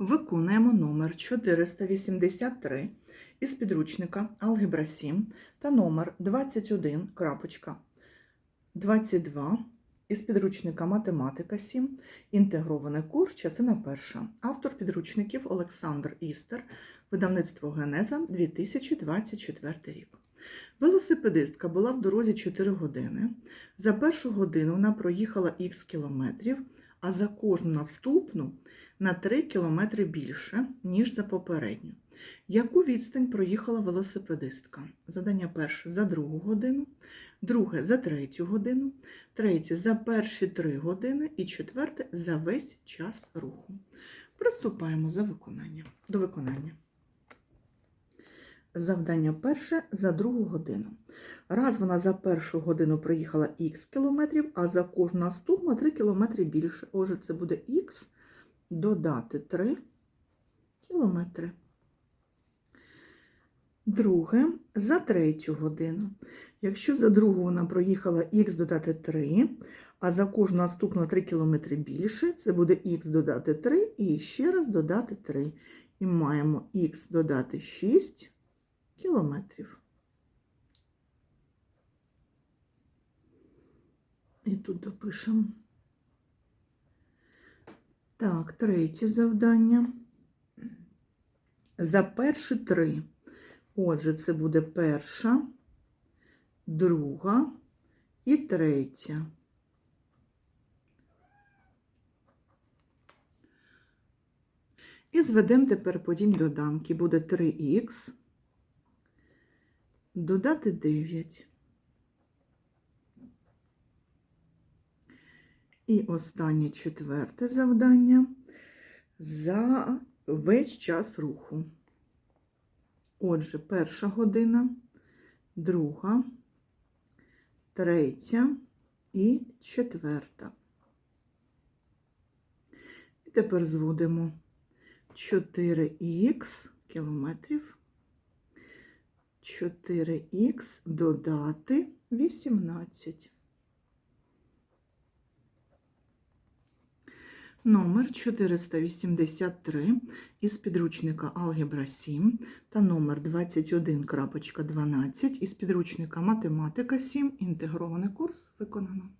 Виконуємо номер 483 із підручника Алгебра 7 та номер 21.22 із підручника Математика 7, інтегрований курс, частина перша. Автор підручників Олександр Істер, видавництво Генеза 2024 рік. Велосипедистка була в дорозі 4 години. За першу годину вона проїхала х кілометрів, а за кожну наступну на 3 кілометри більше, ніж за попередню. Яку відстань проїхала велосипедистка? Задання перше за другу годину, друге за третю годину, третє за перші 3 години і четверте за весь час руху. Приступаємо за виконання, до виконання. Завдання перше за другу годину. Раз вона за першу годину проїхала х кілометрів, а за кожну наступну 3 кілометри більше. Отже, це буде х додати 3 кілометри. Друге, за третю годину. Якщо за другу вона проїхала х додати 3, а за кожну наступну 3 кілометри більше, це буде х додати 3 і ще раз додати 3. І маємо х додати 6 кілометрів. І тут допишемо. Так, третє завдання. За перші три. Отже, це буде перша, друга і третя. І зведемо тепер подібні доданки. Буде 3х, додати 9. І останнє четверте завдання за весь час руху. Отже, перша година, друга, третя і четверта. І тепер зводимо 4х кілометрів, 4х додати 18. Номер 483 із підручника Алгебра 7 та номер 21.12 із підручника Математика 7. Інтегрований курс виконано.